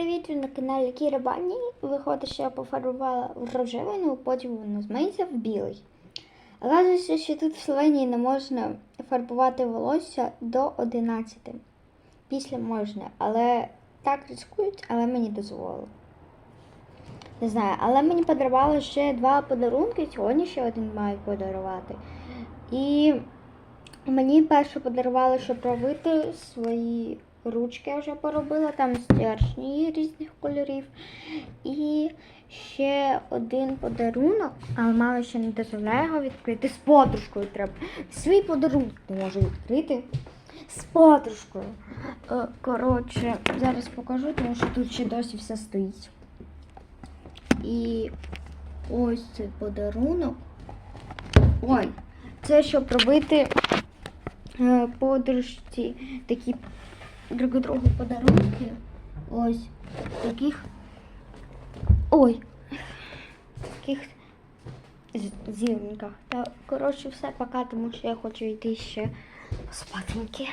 привіт! Ви на каналі Кіра Бані. Виходить, що я пофарбувала в рожевий, ну потім воно зміниться в білий. Оказується, що тут в Словенії не можна фарбувати волосся до 11. Після можна, але так ризикують, але мені дозволили. Не знаю, але мені подарували ще два подарунки. Сьогодні ще один мають подарувати. І мені перше подарували, щоб робити свої ручки я вже поробила, там стержні різних кольорів. І ще один подарунок, але мама ще не дозволяє його відкрити. З подружкою треба. Свій подарунок не можу відкрити. З подружкою. Е, Коротше, зараз покажу, тому що тут ще досі все стоїть. І ось цей подарунок. Ой, це щоб робити е, подружці такі друг другу подарунки. Ось таких. Ой. Таких зірниках. Та коротше все пока, тому що я хочу йти ще спатеньки.